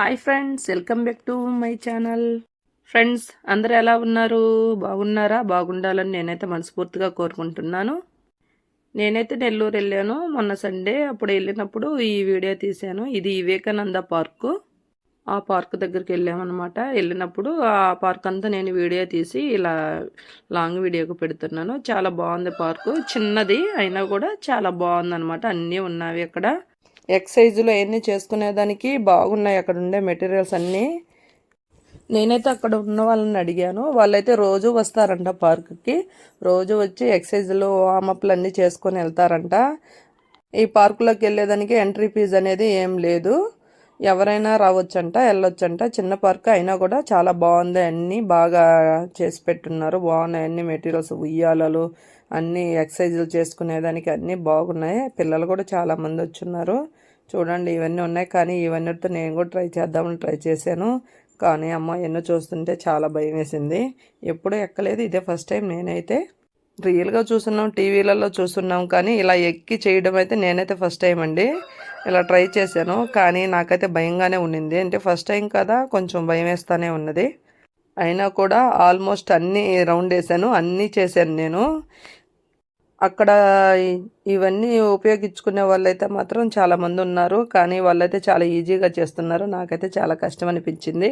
Hi friends welcome back to my channel friends అందరు ఎలా ఉన్నారు? బాగున్నారా? బాగుండాలని నేనైతే మనస్ఫూర్తిగా కోరుకుంటున్నాను. నేనైతే నెల్లూరు వెళ్ళాను. మొన్న సండే అప్పుడు వెళ్ళినప్పుడు ఈ వీడియో తీశాను. ఇది వివేకానంద పార్కు. ఆ పార్క్ దగ్గరికి వెళ్ళామన్నమాట. వెళ్ళినప్పుడు ఆ పార్క్ అంతా నేను వీడియో తీసి ఇలా లాంగ్ వీడియోకి పెడుతున్నాను. చాలా బాగుంది పార్కు. చిన్నది అయినా కూడా చాలా బాగుందన్నమాట. అన్నీ ఉన్నవి అక్కడ. ఎక్సైజులు అవన్నీ చేసుకునేదానికి బాగున్నాయి. అక్కడ ఉండే మెటీరియల్స్ అన్నీ. నేనైతే అక్కడ ఉన్న వాళ్ళని అడిగాను. వాళ్ళైతే రోజు వస్తారంట పార్క్కి. రోజు వచ్చి ఎక్సైజులు వామప్లు అన్నీ చేసుకొని వెళ్తారంట. ఈ పార్కులోకి వెళ్ళేదానికి ఎంట్రీ ఫీజు అనేది ఏం లేదు. ఎవరైనా రావచ్చంట వెళ్ళొచ్చంట. చిన్న పార్క్ అయినా కూడా చాలా బాగుంది. అన్నీ బాగా చేసి పెట్టున్నారు. బాగున్నాయి అన్ని మెటీరియల్స్ ఉయ్యాలలు అన్నీ ఎక్సర్సైజులు చేసుకునేదానికి అన్నీ బాగున్నాయి. పిల్లలు కూడా చాలామంది వచ్చున్నారు. చూడండి ఇవన్నీ ఉన్నాయి కానీ ఇవన్నీతో నేను కూడా ట్రై చేద్దామని ట్రై చేశాను. కానీ అమ్మ ఎన్నో చూస్తుంటే చాలా భయం వేసింది. ఎప్పుడూ ఎక్కలేదు ఇదే ఫస్ట్ టైం నేనైతే. రియల్గా చూస్తున్నాం టీవీలలో చూస్తున్నాం కానీ ఇలా ఎక్కి చేయడం అయితే నేనైతే ఫస్ట్ టైం అండి. ఇలా ట్రై చేశాను కానీ నాకైతే భయంగానే ఉండింది అంటే ఫస్ట్ టైం కదా కొంచెం భయం వేస్తూనే ఉన్నది. అయినా కూడా ఆల్మోస్ట్ అన్నీ రౌండ్ వేసాను అన్నీ చేశాను నేను. అక్కడ ఇవన్నీ ఉపయోగించుకునే వాళ్ళైతే మాత్రం చాలామంది ఉన్నారు. కానీ వాళ్ళైతే చాలా ఈజీగా చేస్తున్నారు. నాకైతే చాలా కష్టం అనిపించింది.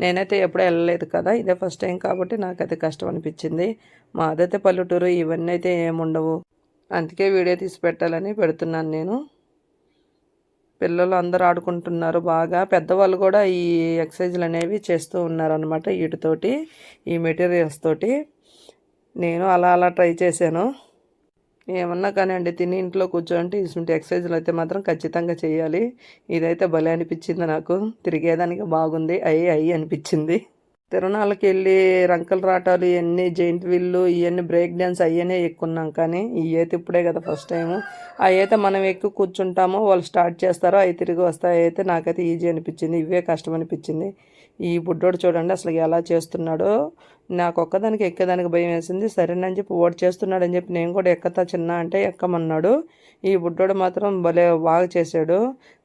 నేనైతే ఎప్పుడూ వెళ్ళలేదు కదా. ఇదే ఫస్ట్ టైం కాబట్టి నాకైతే కష్టం అనిపించింది. మాదైతే పల్లెటూరు ఇవన్నీ అయితే ఏముండవు అందుకే వీడియో తీసి పెట్టాలని పెడుతున్నాను నేను. పిల్లలు అందరూ ఆడుకుంటున్నారు బాగా. పెద్దవాళ్ళు కూడా ఈ ఎక్సర్సైజ్లు అనేవి చేస్తూ ఉన్నారనమాట వీటితోటి ఈ మెటీరియల్స్ తోటి. నేను అలా అలా ట్రై చేశాను. ఏమన్నా కానివ్వండి తిని ఇంట్లో కూర్చోంటే ఇటువంటి ఎక్సర్సైజ్లు అయితే మాత్రం ఖచ్చితంగా చేయాలి. ఇదైతే భలే అనిపించింది నాకు. తిరిగేదానికి బాగుంది. అయ్యి అయ్యి అనిపించింది. తిరణాలకి వెళ్ళి రంకల రాటాలు ఇవన్నీ జైంట్ వీళ్ళు ఇవన్నీ బ్రేక్ డ్యాన్స్ అయ్యనే ఎక్కున్నాం కానీ ఇవి అయితే ఇప్పుడే కదా ఫస్ట్ టైము. అవి అయితే మనం ఎక్కువ కూర్చుంటామో వాళ్ళు స్టార్ట్ చేస్తారో అవి తిరిగి వస్తాయి. అయితే నాకైతే ఈజీ అనిపించింది. ఇవే కష్టం అనిపించింది. ఈ బుడ్డోడు చూడండి అసలు ఎలా చేస్తున్నాడో. నాకు ఒక్కదానికి ఎక్కేదానికి భయం వేసింది. సరేనని చెప్పి వాడు చేస్తున్నాడని చెప్పి నేను కూడా ఎక్కతా చిన్న అంటే ఎక్కమన్నాడు. ఈ బుడ్డోడు మాత్రం భలే బాగా చేశాడు.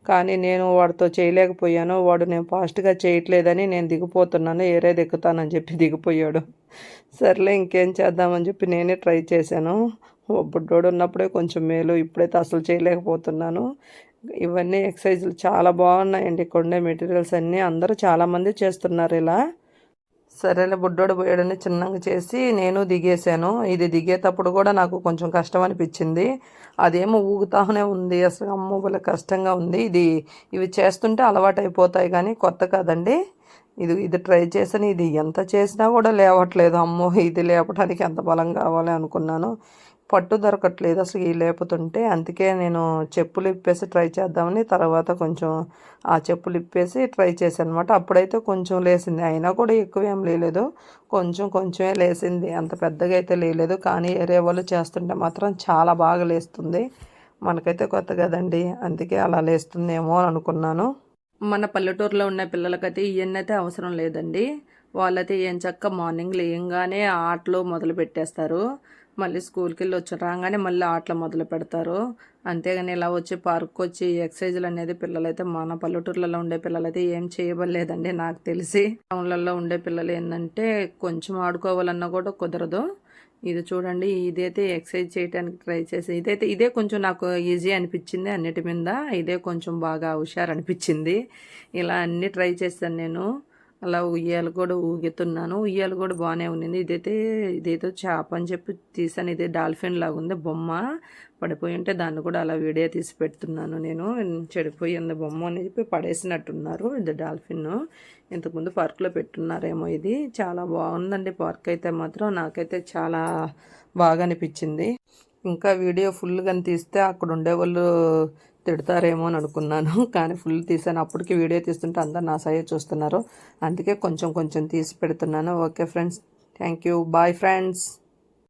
కానీ నేను వాడితో చేయలేకపోయాను. వాడు నేను ఫాస్ట్గా చేయట్లేదని నేను దిగిపోతున్నాను. ఏరే దిక్కుతానని చెప్పి దిగిపోయాడు. సర్లే ఇంకేం చేద్దామని చెప్పి నేనే ట్రై చేశాను. బుడ్డోడు ఉన్నప్పుడే కొంచెం మేలు. ఇప్పుడైతే అసలు చేయలేకపోతున్నాను. ఇవన్నీ ఎక్సర్సైజులు చాలా బాగున్నాయండి. కొండే మెటీరియల్స్ అన్నీ అందరూ చాలామంది చేస్తున్నారు ఇలా. సరేలే బుడ్డోడు పోయాడని చిన్నగా చేసి నేను దిగేశాను. ఇది దిగేటప్పుడు కూడా నాకు కొంచెం కష్టం అనిపించింది. అదేమో ఊగుతానే ఉంది. అసలు అమ్మ వల్ల కష్టంగా ఉంది. ఇది ఇవి చేస్తుంటే అలవాటు అయిపోతాయి కానీ కొత్త కదండి. ఇది ఇది ట్రై చేసాను ఇది ఎంత చేసినా కూడా లేవట్లేదు. అమ్మో ఇది లేపడానికి ఎంత బలం కావాలి అనుకున్నాను. పట్టు దొరకట్లేదు అసలు ఈ లేపుతుంటే. అందుకే నేను చెప్పులు ఇప్పేసి ట్రై చేద్దామని తర్వాత కొంచెం ఆ చెప్పులు ఇప్పేసి ట్రై చేశాను అనమాట అప్పుడైతే కొంచెం లేసింది. అయినా కూడా ఎక్కువ ఏం లేలేదు. కొంచెం కొంచెమే లేసింది. అంత పెద్దగా అయితే లేలేదు. కానీ ఏరే వాళ్ళు చేస్తుంటే మాత్రం చాలా బాగా లేస్తుంది. మనకైతే కొత్త కదండి. అందుకే అలా లేస్తుందేమో అని అనుకున్నాను. మన పల్లెటూరులో ఉన్న పిల్లలకైతే ఇవన్నీ అయితే అవసరం లేదండి. వాళ్ళైతే ఏం చక్క మార్నింగ్ లేయంగానే ఆటలు మొదలు పెట్టేస్తారు. మళ్ళీ స్కూల్కి వెళ్ళి వచ్చి రాగానే మళ్ళీ ఆటలు మొదలు పెడతారు. అంతేగాని ఇలా వచ్చి పార్క్ వచ్చి ఎక్సర్సైజులు అనేది పిల్లలైతే మన పల్లెటూర్లలో ఉండే పిల్లలైతే ఏం చేయబడలేదండి నాకు తెలిసి. టౌన్లలో ఉండే పిల్లలు ఏంటంటే కొంచెం ఆడుకోవాలన్నా కూడా కుదరదు. ఇది చూడండి ఇదైతే ఎక్సర్సైజ్ చేయడానికి ట్రై చేసి ఇదైతే ఇదే కొంచెం నాకు ఈజీ అనిపించింది అన్నిటి మీద. ఇదే కొంచెం బాగా హుషారు అనిపించింది. ఇలా అన్నీ ట్రై చేశాను నేను. అలా ఉయ్యాలు కూడా ఊగుతున్నాను. ఉయ్యాలు కూడా బాగానే ఉన్నింది. ఇదైతే ఇదేదో చేప అని చెప్పి తీసాను. ఇదే డాల్ఫిన్ లాగా ఉంది. బొమ్మ పడిపోయి ఉంటే దాన్ని కూడా అలా వీడియో తీసి పెడుతున్నాను నేను. చెడిపోయి ఉంది బొమ్మ అని చెప్పి పడేసినట్టున్నారు ఇది డాల్ఫిన్. ఇంతకుముందు పార్క్లో పెట్టున్నారేమో ఇది. చాలా బాగుందండి పార్క్ అయితే మాత్రం. నాకైతే చాలా బాగా అనిపించింది. ఇంకా వీడియో ఫుల్గా తీస్తే అక్కడ ఉండేవాళ్ళు తిడతారేమో అని అనుకున్నాను. కానీ ఫుల్ తీసాను. అప్పటికి వీడియో తీస్తుంటే అందరు నా సైడ్ చూస్తున్నారు. అందుకే కొంచెం కొంచెం తీసి పెడుతున్నాను. Okay friends. Thank you bye friends